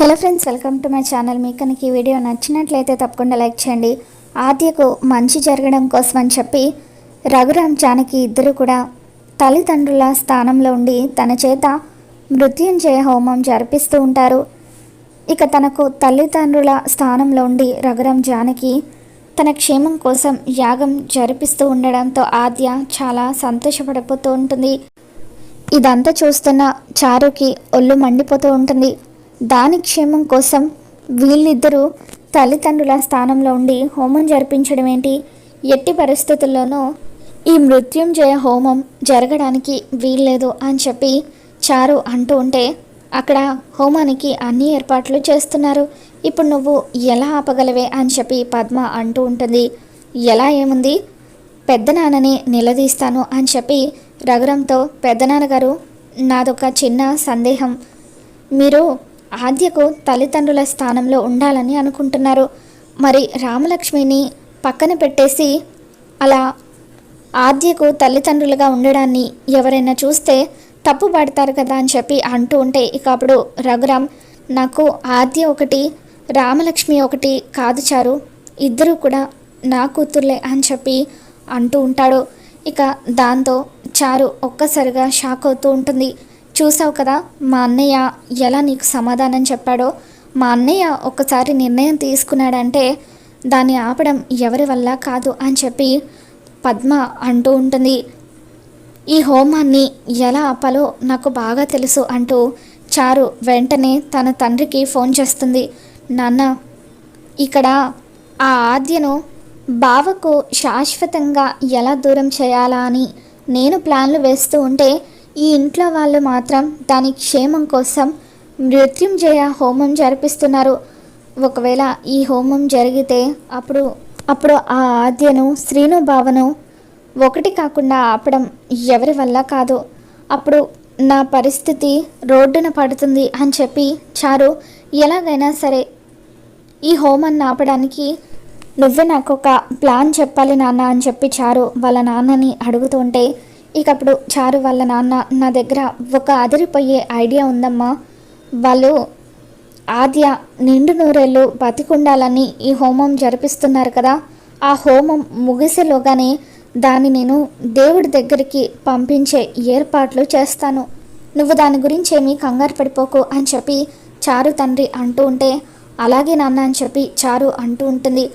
Hello friends welcome to my channel. మీకు కనుక ఈ వీడియో నచ్చినట్లయితే తప్పకుండా లైక్ చేయండి. ఆద్యకు మంచి జరగడం కోసం అని చెప్పి రఘురామ్ జానకి ఇద్దరు కూడా తల్లిదండ్రుల స్థానంలో ఉండి తన చేత మృత్యుంజయ హోమం జరిపిస్తూ ఉంటారు. ఇక తనకు తల్లిదండ్రుల స్థానంలో ఉండి రఘురామ్ జానకి తన క్షేమం కోసం యాగం జరిపిస్తూ ఉండడంతో ఆద్య చాలా సంతోషపడిపోతూ ఉంటుంది. ఇదంతా చూస్తున్న చారుకి ఒళ్ళు మండిపోతూ ఉంటుంది. దాని క్షేమం కోసం వీళ్ళిద్దరూ తల్లిదండ్రుల స్థానంలో ఉండి హోమం జరిపించడం ఏంటి? ఎట్టి పరిస్థితుల్లోనూ ఈ మృత్యుంజయ హోమం జరగడానికి వీల్లేదు అని చెప్పి చారు అంటూ ఉంటే అక్కడ హోమానికి అన్ని ఏర్పాట్లు చేస్తున్నారు. ఇప్పుడు నువ్వు ఎలా ఆపగలవే అని చెప్పి పద్మ అంటూ ఉంటుంది. ఎలా ఏముంది? పెద్దనాన్నని నిలదీస్తాను అని చెప్పి రఘురంతో పెద్దనాన్నగారు నాదొక చిన్న సందేహం. మీరు ఆద్యకు తల్లిదండ్రుల స్థానంలో ఉండాలని అనుకుంటున్నారు. మరి రామలక్ష్మిని పక్కన పెట్టేసి అలా ఆద్యకు తల్లిదండ్రులుగా ఉండడాన్ని ఎవరైనా చూస్తే తప్పు పడతారు కదా అని చెప్పి అంటూ ఉంటే ఇక అప్పుడు రఘురామ్ నాకు ఆద్య ఒకటి రామలక్ష్మి ఒకటి కాదు చారు ఇద్దరు కూడా నా కూతుర్లే అని చెప్పి అంటూ ఉంటాడు. ఇక దాంతో చారు ఒక్కసారిగా షాక్ అవుతూ ఉంటుంది. చూసావు కదా మా అన్నయ్య ఎలా నీకు సమాధానం చెప్పాడో? మా అన్నయ్య ఒక్కసారి నిర్ణయం తీసుకున్నాడంటే దాన్ని ఆపడం ఎవరి వల్ల కాదు అని చెప్పి పద్మ అంటూ ఉంటుంది. ఈ హోమాన్ని ఎలా ఆపాలో నాకు బాగా తెలుసు అంటూ చారు వెంటనే తన తండ్రికి ఫోన్ చేస్తుంది. నాన్న ఇక్కడ ఆ ఆద్యను బావకు శాశ్వతంగా ఎలా దూరం చేయాలా అని నేను ప్లాన్లు వేస్తూ ఉంటే ఈ ఇంట్లో వాళ్ళు మాత్రం దాని క్షేమం కోసం మృత్యుంజయ హోమం జరిపిస్తున్నారు. ఒకవేళ ఈ హోమం జరిగితే అప్పుడు అప్పుడు ఆ ఆద్యను శ్రీను భావను ఒకటి కాకుండా ఆపడం ఎవరి వల్ల కాదు. అప్పుడు నా పరిస్థితి రోడ్డున పడుతుంది అని చెప్పి చారు ఎలాగైనా సరే ఈ హోమాన్ని ఆపడానికి నువ్వే నాకు ఒక ప్లాన్ చెప్పాలి నాన్న అని చెప్పి చారు వాళ్ళ నాన్నని అడుగుతుంటే ఇకప్పుడు చారు వాళ్ళ నాన్న నా దగ్గర ఒక అదిరిపోయే ఐడియా ఉందమ్మా. వాళ్ళు ఆద్య నిండు నూరేళ్ళు బతికుండాలని ఈ హోమం జరిపిస్తున్నారు కదా. ఆ హోమం ముగిసేలోగానే దాన్ని నేను దేవుడి దగ్గరికి పంపించే ఏర్పాట్లు చేస్తాను. నువ్వు దాని గురించి ఏమీ కంగారు పడిపోకు అని చెప్పి చారు తండ్రి అంటూ ఉంటే అలాగే నాన్న అని చెప్పి చారు అంటూ ఉంటుంది.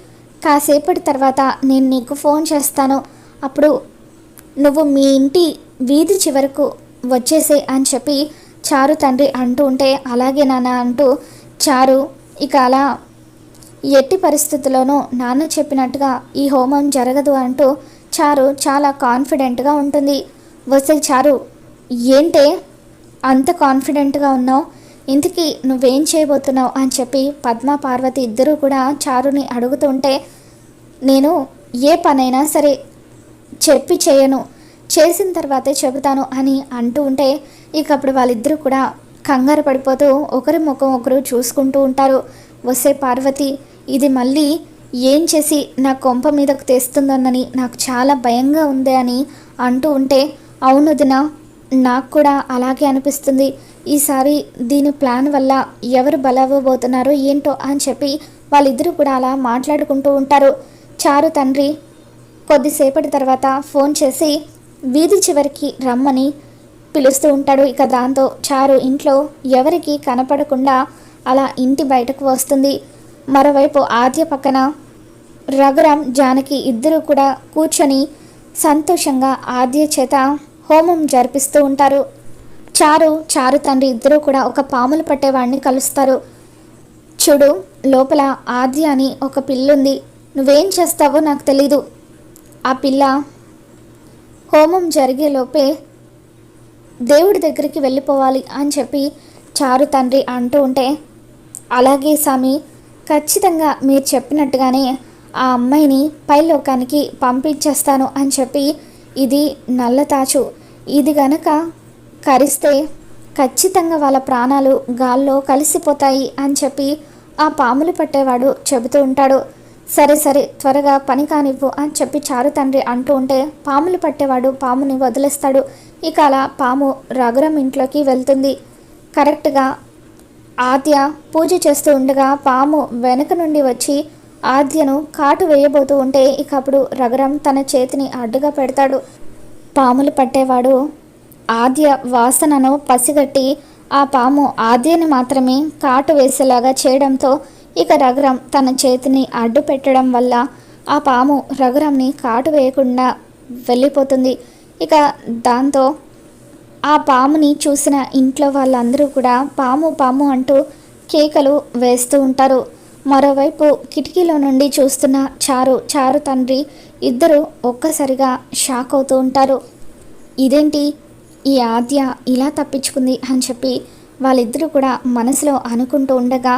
కాసేపటి తర్వాత నేను నీకు ఫోన్ చేస్తాను. అప్పుడు నువ్వు మీ ఇంటి వీధి చివరకు వచ్చేసే అని చెప్పి చారు తండ్రి అంటూ ఉంటే అలాగే నాన్న అంటూ చారు ఇక అలా ఎట్టి పరిస్థితుల్లోనూ నాన్న చెప్పినట్టుగా ఈ హోమం జరగదు అంటూ చారు చాలా కాన్ఫిడెంట్గా ఉంటుంది. వస్తే చారు ఏంటే అంత కాన్ఫిడెంట్గా ఉన్నావు? ఇంతకీ నువ్వేం చేయబోతున్నావు? అని చెప్పి పద్మ పార్వతి ఇద్దరూ కూడా చారుని అడుగుతుంటే నేను ఏ పనైనా సరే చెప్పి చేయను. చేసిన తర్వాతే చెబుతాను అని అంటూ ఉంటే ఇక అప్పుడు వాళ్ళిద్దరూ కూడా కంగారు పడిపోతూ ఒకరి ముఖం ఒకరు చూసుకుంటూ ఉంటారు. వస్తే పార్వతి ఇది మళ్ళీ ఏం చేసి నా కొంప మీదకు తెస్తుందోనని నాకు చాలా భయంగా ఉంది అని అంటూ ఉంటే అవును దిన నాకు కూడా అలాగే అనిపిస్తుంది. ఈసారి దీని ప్లాన్ వల్ల ఎవరు బలవబోతున్నారో ఏంటో అని చెప్పి వాళ్ళిద్దరూ కూడా అలా మాట్లాడుకుంటూ ఉంటారు. చారు తండ్రి కొద్దిసేపటి తర్వాత ఫోన్ చేసి వీధి చివరికి రమ్మని పిలుస్తూ ఉంటాడు. ఇక దాంతో చారు ఇంట్లో ఎవరికి కనపడకుండా అలా ఇంటి బయటకు వస్తుంది. మరోవైపు ఆద్య పక్కన రఘురామ్ జానకి ఇద్దరు కూడా కూర్చొని సంతోషంగా ఆద్య చేత హోమం జరిపిస్తూ ఉంటారు. చారు చారు తండ్రి ఇద్దరూ కూడా ఒక పాములు పట్టేవాడిని కలుస్తారు. చూడు లోపల ఆద్య అని ఒక పిల్లుంది. నువ్వేం చేస్తావో నాకు తెలీదు. ఆ పిల్ల హోమం జరిగేలోపే దేవుడి దగ్గరికి వెళ్ళిపోవాలి అని చెప్పి చారు తండ్రి అంటూ ఉంటే అలాగే స్వామి ఖచ్చితంగా మీరు చెప్పినట్టుగానే ఆ అమ్మాయిని పైలోకానికి పంపించేస్తాను అని చెప్పి ఇది నల్లతాచు ఇది గనక కరిస్తే ఖచ్చితంగా వాళ్ళ ప్రాణాలు గాల్లో కలిసిపోతాయి అని చెప్పి ఆ పాములు పట్టేవాడు చెబుతూ ఉంటాడు. సరే సరే త్వరగా పని కానివ్వు అని చెప్పి చారు తండ్రి అంటూ ఉంటే పాములు పట్టేవాడు పాముని వదిలేస్తాడు. ఇక అలా పాము రఘురం ఇంట్లోకి వెళ్తుంది. కరెక్ట్గా ఆద్య పూజ చేస్తూ ఉండగా పాము వెనక నుండి వచ్చి ఆద్యను కాటు వేయబోతూ ఉంటే ఇక అప్పుడు రఘురం తన చేతిని అడ్డుగా పెడతాడు. పాములు పట్టేవాడు ఆద్య వాసనను పసిగట్టి ఆ పాము ఆద్యని మాత్రమే కాటు వేసేలాగా చేయడంతో ఇక రఘురామ్ తన చేతిని అడ్డు పెట్టడం వల్ల ఆ పాము రఘురామ్ని కాటు వేయకుండా వెళ్ళిపోతుంది. ఇక దాంతో ఆ పాముని చూసిన ఇంట్లో వాళ్ళందరూ కూడా పాము పాము అంటూ కేకలు వేస్తూ ఉంటారు. మరోవైపు కిటికీలో నుండి చూస్తున్న చారు చారు తండ్రి ఇద్దరు ఒక్కసారిగా షాక్ అవుతూ ఉంటారు. ఇదేంటి? ఈ ఆద్య ఇలా తప్పించుకుంది అని చెప్పి వాళ్ళిద్దరూ కూడా మనసులో అనుకుంటూ ఉండగా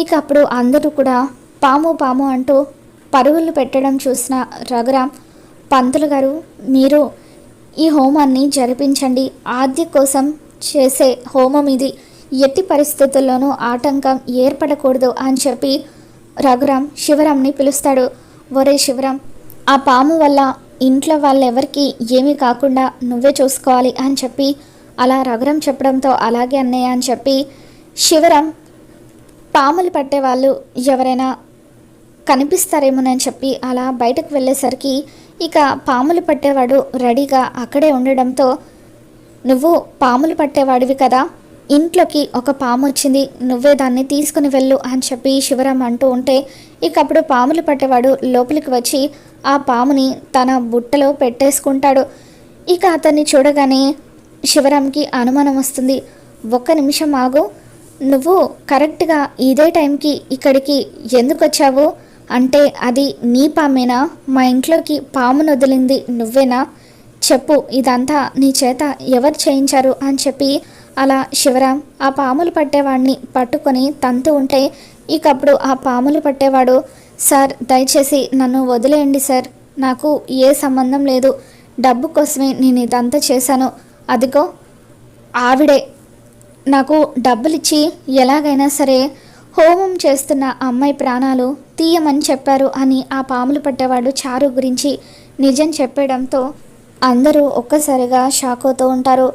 ఇక అప్పుడు అందరూ కూడా పాము పాము అంటూ పరుగులు పెట్టడం చూసిన రఘురామ్ పంతులు గారు మీరు ఈ హోమాన్ని జరిపించండి. ఆద్య కోసం చేసే హోమం ఇది. ఎట్టి పరిస్థితుల్లోనూ ఆటంకం ఏర్పడకూడదు అని చెప్పి రఘురామ్ శివరాంని పిలుస్తాడు. ఒరే శివరామ్ ఆ పాము వల్ల ఇంట్లో వాళ్ళెవరికి ఏమీ కాకుండా నువ్వే చూసుకోవాలి అని చెప్పి అలా రఘురామ్ చెప్పడంతో అలాగే అన్నయ్య అని చెప్పి శివరామ్ పాములు పట్టేవాళ్ళు ఎవరైనా కనిపిస్తారేమోనని చెప్పి అలా బయటకు వెళ్ళేసరికి ఇక పాములు పట్టేవాడు రెడీగా అక్కడే ఉండడంతో నువ్వు పాములు పట్టేవాడివి కదా ఇంట్లోకి ఒక పాము వచ్చింది నువ్వే దాన్ని తీసుకుని వెళ్ళు అని చెప్పి శివరాం అంటూ ఉంటే ఇక అప్పుడు పాములు పట్టేవాడు లోపలికి వచ్చి ఆ పాముని తన బుట్టలో పెట్టేసుకుంటాడు. ఇక అతన్ని చూడగానే శివరాంకి అనుమానం వస్తుంది. ఒక్క నిమిషం ఆగు నువ్వు కరెక్ట్గా ఇదే టైంకి ఇక్కడికి ఎందుకు వచ్చావు అంటే అది నీ పామేనా? మా ఇంట్లోకి పామును వదిలింది నువ్వేనా? చెప్పు ఇదంతా నీ చేత ఎవరు చేయించారు? అని చెప్పి అలా శివరాం ఆ పాములు పట్టేవాడిని పట్టుకొని తంతు ఉంటే ఇకప్పుడు ఆ పాములు పట్టేవాడు సార్ దయచేసి నన్ను వదిలేయండి సార్. నాకు ఏ సంబంధం లేదు. డబ్బు కోసమే నేను ఇదంతా చేశాను. అదిగో ఆవిడే నాకు డబ్బులిచ్చి ఎలాగైనా సరే హోమం చేస్తున్న అమ్మాయి ప్రాణాలు తీయమని చెప్పారు అని ఆ పాములు పట్టేవాడు చారు గురించి నిజం చెప్పడంతో అందరూ ఒక్కసారిగా షాక్ అవుతూ ఉంటారు.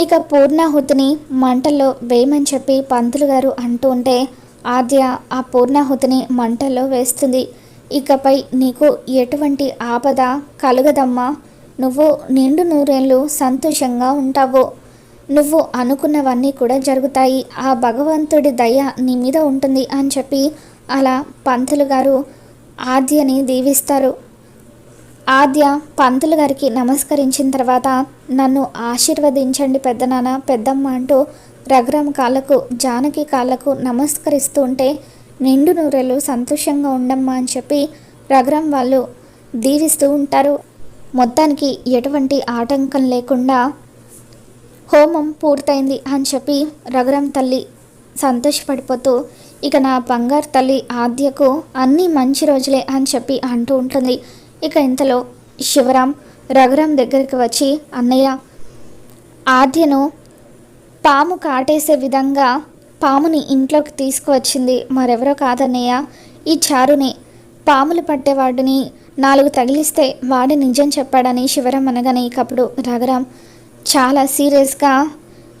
ఇక పూర్ణాహుతిని మంటల్లో వేయమని చెప్పి పంతులు గారు అంటూ ఉంటే ఆద్య ఆ పూర్ణాహుతిని మంటల్లో వేస్తుంది. ఇకపై నీకు ఎటువంటి ఆపద కలగదమ్మా. నువ్వు నిండు నూరేళ్ళు సంతోషంగా ఉంటావు. నువ్వు అనుకున్నవన్నీ కూడా జరుగుతాయి. ఆ భగవంతుడి దయ నీ మీద ఉంటుంది అని చెప్పి అలా పంతులు గారు ఆద్యని దీవిస్తారు. ఆద్య పంతులు గారికి నమస్కరించిన తర్వాత నన్ను ఆశీర్వదించండి పెద్దనాన్న పెద్దమ్మ అంటూ రఘురామ కాళ్ళకు జానకి కాళ్ళకు నమస్కరిస్తూ ఉంటే నిండు నూరెలు సంతోషంగా ఉండమ్మా అని చెప్పి రఘురామ్ వాళ్ళు దీవిస్తూ ఉంటారు. మొత్తానికి ఎటువంటి ఆటంకం లేకుండా హోమం పూర్తయింది అని చెప్పి రఘురామ్ తల్లి సంతోషపడిపోతూ ఇక నా బంగారు తల్లి ఆద్యకు అన్నీ మంచి రోజులే అని చెప్పి అంటూ ఉంటుంది. ఇక ఇంతలో శివరాం రఘురామ్ దగ్గరికి వచ్చి అన్నయ్య ఆద్యను పాము కాటేసే విధంగా పాముని ఇంట్లోకి తీసుకువచ్చింది మరెవరో కాదన్నయ్య. ఈ చారుని పాములు పట్టేవాడిని నాలుగు తగిలిస్తే వాడి నిజం చెప్పాడని శివరాం అనగానే ఇకప్పుడు రఘురామ్ చాలా సీరియస్గా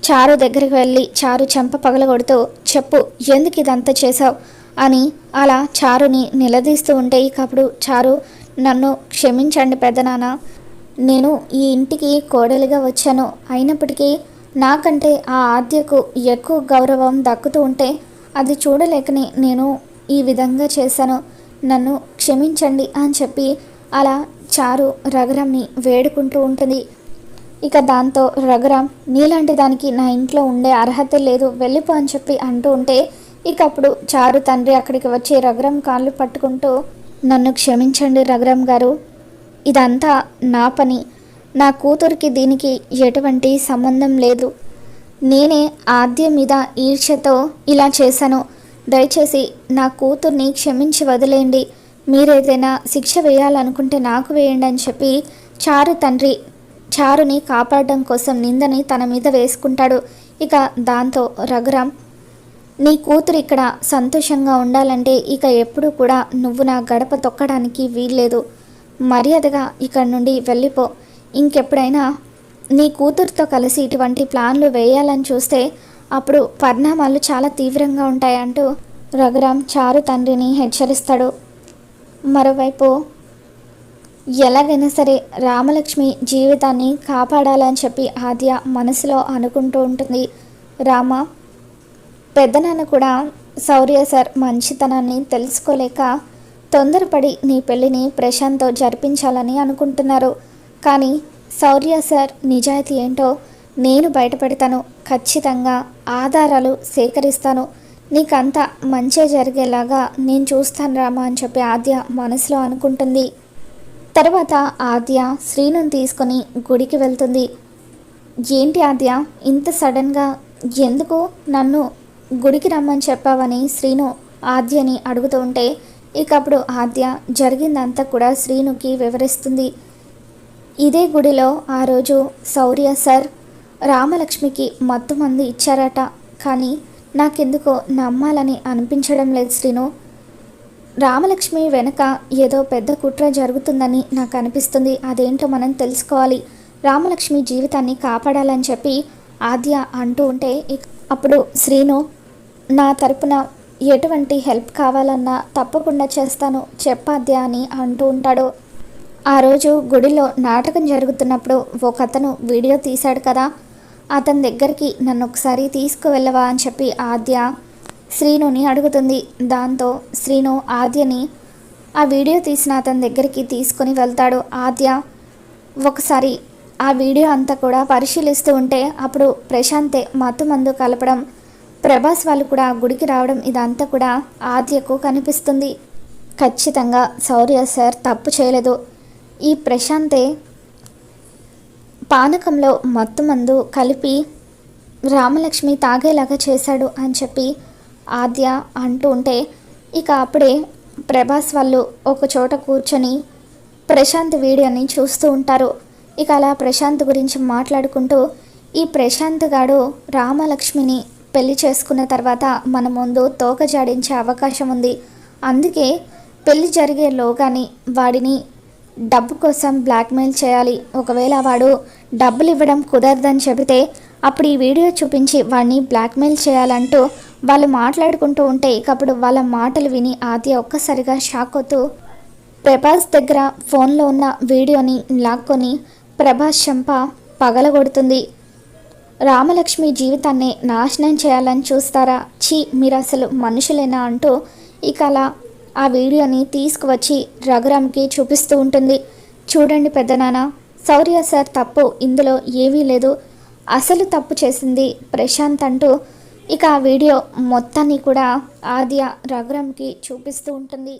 చారు దగ్గరికి వెళ్ళి చారు చెంప పగలగొడుతూ చెప్పు ఎందుకు ఇదంతా చేశావు? అని అలా చారుని నిలదీస్తూ ఉంటే ఇకప్పుడు చారు నన్ను క్షమించండి పెద్దనాన్న నేను ఈ ఇంటికి కోడలిగా వచ్చాను. అయినప్పటికీ నాకంటే ఆ ఆద్యకు ఎక్కువ గౌరవం దక్కుతూ ఉంటే అది చూడలేకని నేను ఈ విధంగా చేశాను. నన్ను క్షమించండి అని చెప్పి అలా చారు రఘురామ్ని వేడుకుంటూ ఉంటుంది. ఇక దాంతో రఘురామ్ నీలాంటి దానికి నా ఇంట్లో ఉండే అర్హత లేదు వెళ్ళిపో అని చెప్పి అంటూ ఉంటే ఇక అప్పుడు చారు తండ్రి అక్కడికి వచ్చి రఘురామ్ కాళ్ళు పట్టుకుంటూ నన్ను క్షమించండి రఘురామ్ గారు. ఇదంతా నా పని. నా కూతురికి దీనికి ఎటువంటి సంబంధం లేదు. నేనే ఆద్య మీద ఈర్ష్యతో ఇలా చేశాను. దయచేసి నా కూతుర్ని క్షమించి వదిలేయండి. మీరేదైనా శిక్ష వేయాలనుకుంటే నాకు వేయండి అని చెప్పి చారు తండ్రి చారుని కాపాడడం కోసం నిందని తన మీద వేసుకుంటాడు. ఇక దాంతో రఘురామ్ నీ కూతురు ఇక్కడ సంతోషంగా ఉండాలంటే ఇక ఎప్పుడు కూడా నువ్వు నా గడప తొక్కడానికి వీల్లేదు. మర్యాదగా ఇక్కడ నుండి వెళ్ళిపో. ఇంకెప్పుడైనా నీ కూతురుతో కలిసి ఇటువంటి ప్లాన్లు వేయాలని చూస్తే అప్పుడు పరిణామాలు చాలా తీవ్రంగా ఉంటాయంటూ రఘురామ్ చారు తండ్రిని హెచ్చరిస్తాడు. మరోవైపు ఎలాగైనా సరే రామలక్ష్మి జీవితాన్ని కాపాడాలని చెప్పి ఆద్య మనసులో అనుకుంటూ ఉంటుంది. రామ పెద్దనాన్న కూడా శౌర్య సార్ మంచితనాన్ని తెలుసుకోలేక తొందరపడి నీ పెళ్ళిని ప్రశాంత్తో జరిపించాలని అనుకుంటున్నారు. కానీ శౌర్య సార్ నిజాయితీ ఏంటో నేను బయటపెడతాను. ఖచ్చితంగా ఆధారాలు సేకరిస్తాను. నీకంతా మంచే జరిగేలాగా నేను చూస్తాను రామా అని చెప్పి ఆద్య మనసులో అనుకుంటుంది. తర్వాత ఆద్య శ్రీను తీసుకొని గుడికి వెళ్తుంది. ఏంటి ఆద్య ఇంత సడన్గా ఎందుకు నన్ను గుడికి రమ్మని చెప్పావని శ్రీను ఆద్యని అడుగుతూ ఉంటే ఇక అప్పుడు ఆద్య జరిగిందంతా కూడా శ్రీనుకి వివరిస్తుంది. ఇదే గుడిలో ఆ రోజు శౌర్య సార్ రామలక్ష్మికి మత్తు మంది ఇచ్చారట. కానీ నాకెందుకో నమ్మాలని అనిపించడం లేదు శ్రీను. రామలక్ష్మి వెనక ఏదో పెద్ద కుట్ర జరుగుతుందని నాకు అనిపిస్తుంది అదేంటో మనం తెలుసుకోవాలి. రామలక్ష్మి జీవితాన్ని కాపాడాలని చెప్పి ఆద్య అంటూ ఉంటే అప్పుడు శ్రీను నా తరపున ఎటువంటి హెల్ప్ కావాలన్నా తప్పకుండా చేస్తాను చెప్పాద్య అని అంటూ ఉంటాడు. ఆ రోజు గుడిలో నాటకం జరుగుతున్నప్పుడు ఒక అతను వీడియో తీశాడు కదా. అతని దగ్గరికి నన్ను ఒకసారి తీసుకువెళ్ళవా అని చెప్పి ఆద్య శ్రీనుని అడుగుతుంది. దాంతో శ్రీను ఆద్యని ఆ వీడియో తీసిన అతని దగ్గరికి తీసుకొని వెళ్తాడు ఆద్య. ఒకసారి ఆ వీడియో అంతా కూడా పరిశీలిస్తూ ఉంటే అప్పుడు ప్రశాంతే మత్తు మందు కలపడం ప్రభాస్ వాళ్ళు కూడా గుడికి రావడం ఇదంతా కూడా ఆద్యకు కనిపిస్తుంది. ఖచ్చితంగా శౌర్య సార్ తప్పు చేయలేదు. ఈ ప్రశాంతే పానకంలో మత్తు మందు కలిపి రామలక్ష్మి తాగేలాగా చేశాడు అని చెప్పి ఆద్య అంటూ ఉంటే ఇక అప్పుడే ప్రభాస్ వాళ్ళు ఒక చోట కూర్చొని ప్రశాంత్ వీడియోని చూస్తూ ఉంటారు. ఇక అలా ప్రశాంత్ గురించి మాట్లాడుకుంటూ ఈ ప్రశాంత్ గాడు రామలక్ష్మిని పెళ్ళి చేసుకున్న తర్వాత మన ముందు తోక జాడించే అవకాశం ఉంది. అందుకే పెళ్ళి జరిగేలోగాని వాడిని డబ్బు కోసం బ్లాక్మెయిల్ చేయాలి. ఒకవేళ వాడు డబ్బులు ఇవ్వడం కుదరదని చెబితే అప్పుడు ఈ వీడియో చూపించి వాడిని బ్లాక్మెయిల్ చేయాలంటూ వాళ్ళు మాట్లాడుకుంటూ ఉంటే ఇక అప్పుడు వాళ్ళ మాటలు విని ఆద్య ఒక్కసారిగా షాక్ అవుతూ ప్రభాస్ దగ్గర ఫోన్లో ఉన్న వీడియోని లాక్కొని ప్రభాస్ చెంప పగలగొడుతుంది. రామలక్ష్మి జీవితాన్ని నాశనం చేయాలని చూస్తారా? ఛీ మీరు అసలు మనుషులేనా అంటూ ఇక అలా ఆ వీడియోని తీసుకువచ్చి రఘురామ్కి చూపిస్తూ ఉంటుంది. చూడండి పెద్దనాన్న శౌర్య సార్ తప్పు ఇందులో ఏమీ లేదు. అసలు తప్పు చేసింది ప్రశాంత్ అంటూ ఇక ఆ వీడియో మొత్తాన్ని కూడా ఆద్య రఘురామ్కి చూపిస్తూ ఉంటుంది.